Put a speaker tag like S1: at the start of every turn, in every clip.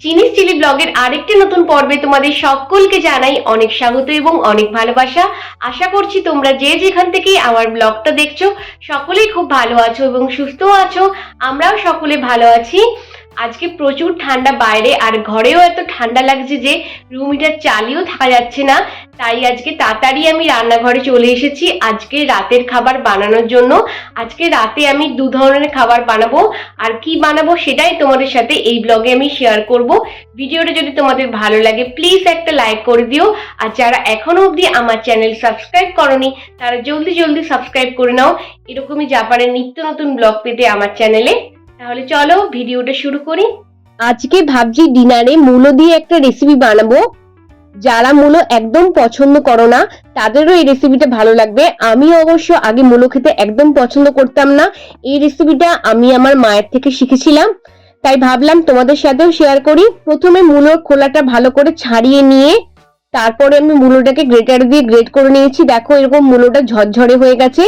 S1: চিনিস চিলি ব্লগের আরেকটি নতুন পর্বে তোমাদের সকলকে জানাই অনেক স্বাগত এবং অনেক ভালোবাসা। আশা করছি তোমরা যে যেখান থেকেই আমার ব্লগটা দেখছ, সকলেই খুব ভালো আছো এবং সুস্থ আছো। আমরাও সকলে ভালো আছি। আজকে প্রচুর ঠান্ডা বাইরে, আর ঘরেও এত ঠান্ডা লাগছে যে রুম হিটার চালিয়েও থাকা যাচ্ছে না। তাই আজকে তাড়াতাড়ি আমি রান্নাঘরে চলে এসেছি আজকে রাতের খাবার বানানোর জন্য। আজকে রাতে আমি দু ধরনের খাবার বানাবো, আর কি বানাবো সেটাই তোমাদের সাথে এই ব্লগে আমি শেয়ার করব। ভিডিওটা যদি তোমাদের ভালো লাগে প্লিজ একটা লাইক করে দিও। আর যারা এখনও অবধি আমার চ্যানেল সাবস্ক্রাইব করনি, তারা জলদি জলদি সাবস্ক্রাইব করে নাও। এরকমই জাপানের নিত্য নতুন ব্লগ পেতে আমার চ্যানেলে তাহলে চলো ভিডিওটা শুরু করি। আজকে ভাবছি ডিনারে মূলো দিয়ে একটা রেসিপি বানাবো। যারা মূলো একদম পছন্দ করো না, তাদেরও এই রেসিপিটা ভালো লাগবে। আমি অবশ্য আগে মূলো খেতে একদম পছন্দ করতাম না। এই রেসিপিটা আমি আমার মায়ের থেকে শিখেছিলাম। তাই ভাবলাম তোমাদের সাথেও শেয়ার করি। প্রথমে মূলোর খোলাটা ভালো করে ছাড়িয়ে নিয়ে, তারপরে আমি মূলোটাকে গ্রেটার দিয়ে গ্রেট করে নিয়েছি। দেখো এরকম মূলোটা ঝরঝরে হয়ে গেছে।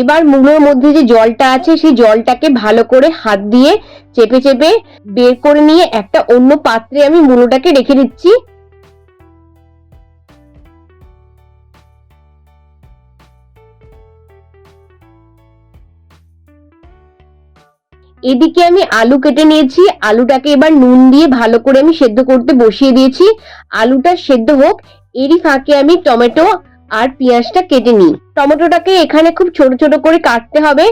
S1: এবার মূলোর মধ্যে যে জলটা আছে, সেই জলটাকে ভালো করে হাত দিয়ে চেপে চেপে বের করে নিয়ে একটা অন্য পাত্রে আমি মূলোটাকে রেখে দিচ্ছি। এদিকে আমি আলু কেটে নিয়েছি। আলুটাকে এবার নুন দিয়ে ভালো করে আমি সেদ্ধ করতে বসিয়ে দিয়েছি। আলুটা সেদ্ধ হোক, এরই ফাঁকে আমি টমেটো আর পেঁয়াজটা কেটে নিই। টমেটোটাকে এখানে খুব ছোট ছোট করে কাটতে হবে।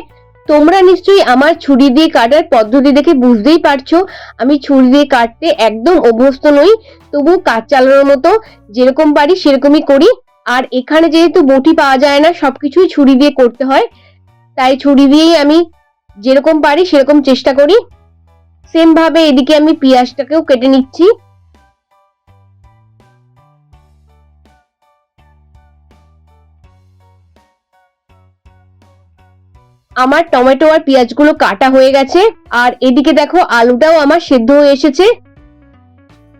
S1: তোমরা নিশ্চয়ই আমার ছুরি দিয়ে কাটার পদ্ধতি দেখে বুঝতেই পারছ। আমি ছুরি দিয়ে কাটতে একদম অভ্যস্ত নই তবু কাজ চালানোর মতো যেরকম পারি সেরকমই করি। আর এখানে যেহেতু বটি পাওয়া যায় না, সবকিছুই ছুরি দিয়ে করতে হয়। তাই ছুরি দিয়েই আমি যেরকম পারি সেরকম চেষ্টা করি। সেম ভাবে এদিকে আমি পেঁয়াজটাকেও কেটে নিচ্ছি। আমার টমেটো আর পেঁয়াজগুলো কাটা হয়ে গেছে, আর এদিকে দেখো আলুটাও আমার সেদ্ধ হয়ে এসেছে।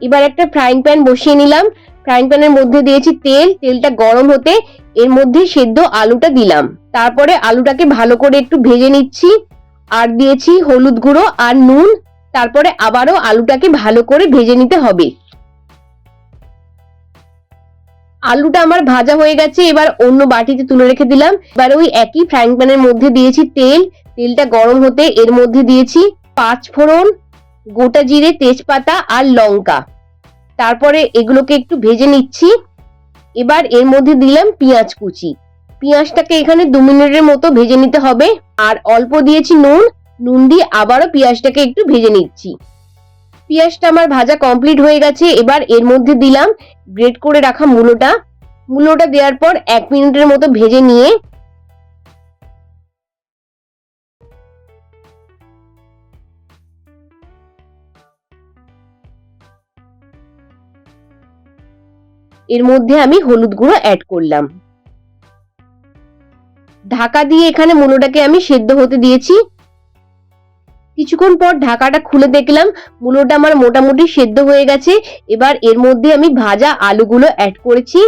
S1: এবার একটা ফ্রাইং প্যান বসিয়ে নিলাম। ফ্রাইং প্যানের মধ্যে দিয়েছি তেল, তেলটা গরম হতে এর মধ্যে সেদ্ধ আলুটা দিলাম। তারপরে আলুটাকে ভালো করে একটু ভেজে নিচ্ছি। আর দিয়েছি হলুদ গুঁড়ো আর নুন, তারপরে আবারও আলুটাকে ভালো করে ভেজে নিতে হবে। আলুটা আমার ভাজা হয়ে গেছে, এবার অন্য বাটিতে তুলে রেখে দিলাম। এবার ওই একই ফ্রাইং প্যানের মধ্যে দিয়েছি তেল। তেলটা গরম হতে এর মধ্যে দিয়েছি পাঁচ ফোড়ন, গোটা জিরে, তেজপাতা আর লঙ্কা। তারপরে এগুলোকে একটু ভেজে নিচ্ছি। এবার এর মধ্যে দিলাম পেঁয়াজ কুচি। পেঁয়াজটাকে এখানে দু মিনিটের মতো ভেজে নিতে হবে। আর অল্প দিয়েছি নুন। নুন দিয়ে আবারও পেঁয়াজটাকে একটু ভেজে নিচ্ছি। পেঁয়াজটা আমার ভাজা কমপ্লিট হয়ে গেছে। এবার এর মধ্যে দিলাম গ্রেট করে রাখা মূলোটা। মূলোটা দেওয়ার পর এক মিনিটের মতো ভেজে নিয়ে এর মধ্যে আমি হলুদ গুঁড়ো অ্যাড করলাম। ঢাকা দিয়ে এখানে মূলোটাকে আমি সেদ্ধ হতে দিয়েছি। কিছুক্ষণ পর ঢাকাটা খুলে দেখলাম, মূলোটা আমার মোটামুটি সেদ্ধ হয়ে গেছে। এবার এর মধ্যে আমি ভাজা আলুগুলো অ্যাড করেছি।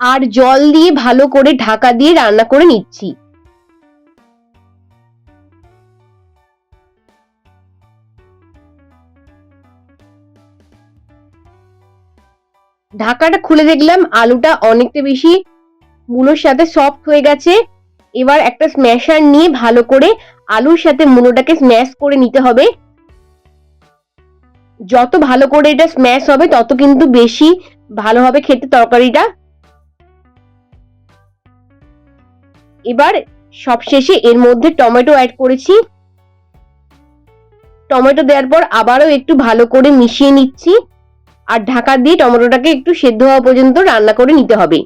S1: আর জল দিয়ে ভালো করে ঢাকা দিয়ে রান্না করে নিচ্ছি। ঢাকাটা খুলে দেখলাম, আলুটা অনেকটা বেশি মূলোর সাথে সফট হয়ে গেছে। এবার একটা স্ম্যাশার নিয়ে ভালো করে আলুর সাথে মুলোটাকে স্ম্যাশ করে নিতে হবে। যত ভালো করে এটা স্ম্যাশ হবে, তত কিন্তু বেশি ভালো হবে খেতে তরকারিটা। এবার সবশেষে এর মধ্যে টমেটো অ্যাড করেছি। টমেটো দেওয়ার পর আবারও একটু ভালো করে মিশিয়ে নিচ্ছি। আর ঢাকা দিয়ে টমেটোটাকে একটু সেদ্ধ হওয়া পর্যন্ত রান্না করে নিতে হবে।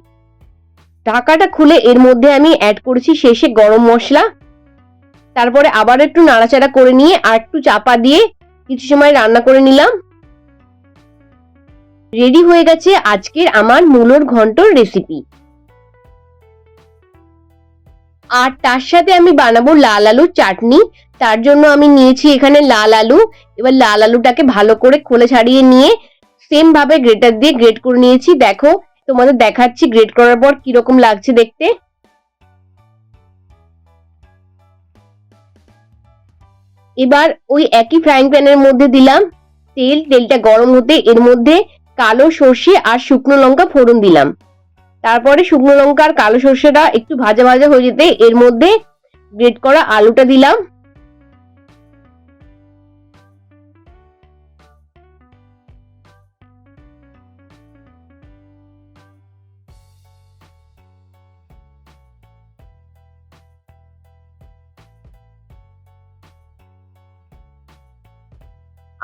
S1: ঢাকাটা খুলে এর মধ্যে আমি অ্যাড করেছি শেষে গরম মশলা। তারপরে আবার একটু নাড়াচাড়া করে নিয়ে আর একটু চাপা দিয়ে কিছু সময় রান্না করে নিলাম। রেডি হয়ে গেছে আজকের আমার মূলোর ঘন্টর রেসিপি আর তার সাথে আমি বানাবো লাল আলুর চাটনি। তার জন্য আমি নিয়েছি এখানে লাল আলু। এবার লাল আলুটাকে ভালো করে খোলে ছাড়িয়ে নিয়ে সেম ভাবে গ্রেটার দিয়ে গ্রেট করে নিয়েছি। দেখো তোমাদের দেখাচ্ছি গ্রেড করার পর কীরকম লাগছে দেখতে। এবার ওই একই ফ্রাইং প্যানের মধ্যে দিলাম তেল, তেলটা গরম হতে এর মধ্যে কালো সর্ষে আর শুকনো লঙ্কা ফোড়ন দিলাম। তারপরে শুকনো লঙ্কা আর কালো সর্ষেটা একটু ভাজা ভাজা হয়ে যেতে এর মধ্যে গ্রেট করা আলুটা দিলাম।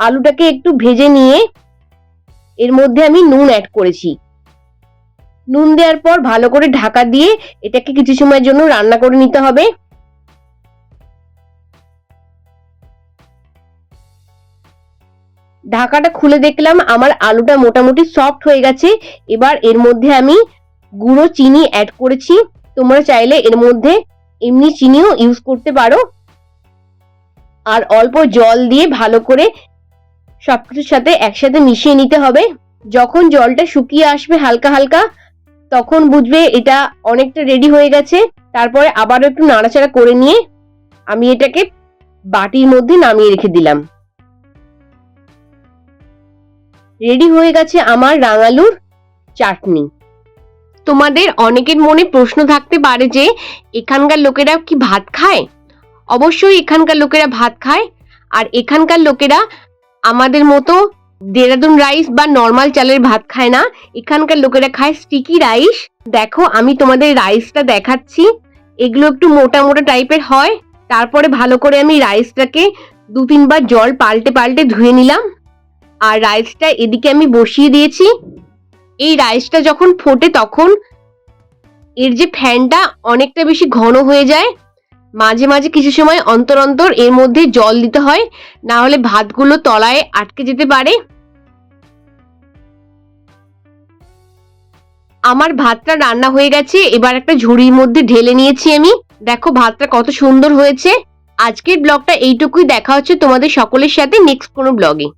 S1: আলুটাকে একটু ভেজে নিয়ে এর মধ্যে আমি নুন অ্যাড করেছি। নুন দেওয়ার পর ভালো করে ঢাকা দিয়ে এটাকে কিছু সময়ের জন্য রান্না করে নিতে হবে। ঢাকাটা খুলে দেখলাম আমার আলুটা মোটামুটি সফট হয়ে গেছে। এবার এর মধ্যে আমি গুঁড়ো চিনি অ্যাড করেছি। তোমরা চাইলে এর মধ্যে এমনি চিনিও ইউজ করতে পারো। আর অল্প জল দিয়ে ভালো করে সবকিছুর সাথে একসাথে মিশিয়ে নিতে হবে। যখন জলটা শুকিয়ে আসবে হালকা হালকা, তখন বুঝবে এটা অনেকটা রেডি হয়ে গেছে। তারপরে আবারও একটু নাড়াচাড়া করে নিয়ে আমি এটাকে বাটির মধ্যে নামিয়ে রেখে দিলাম। রেডি হয়ে গেছে আমার রাঙালুর চাটনি। তোমাদের অনেকের মনে প্রশ্ন থাকতে পারে যে, এখানকার লোকেরা কি ভাত খায়? অবশ্যই এখানকার লোকেরা ভাত খায়। আর এখানকার লোকেরা আমাদের মতো দেরাদুন রাইস বা নর্মাল চালের ভাত খায় না। এখানকার লোকেরা খায় স্টিকি রাইস। দেখো, আমি তোমাদের রাইসটা দেখাচ্ছি। এগুলো একটু মোটা মোটা টাইপের হয়। তারপরে ভালো করে আমি রাইসটাকে দু তিনবার জল পাল্টে পাল্টে ধুয়ে নিলাম। আর রাইসটা এদিকে আমি বসিয়ে দিয়েছি। এই রাইসটা যখন ফোটে তখন এর যে ফ্যানটা অনেকটা বেশি ঘন হয়ে যায়। মাঝে মাঝে কিছু সময় অন্তর অন্তর এর মধ্যে জল দিতে হয়, না হলে ভাতগুলো তলায় আটকে যেতে পারে। আমার ভাতটা রান্না হয়ে গেছে, এবার একটা ঝুড়ির মধ্যে ঢেলে নিয়েছি আমি। দেখো ভাতটা কত সুন্দর হয়েছে। আজকের ব্লগটা এইটুকুই, দেখা হচ্ছে তোমাদের সকলের সাথে নেক্সট কোনো ব্লগে।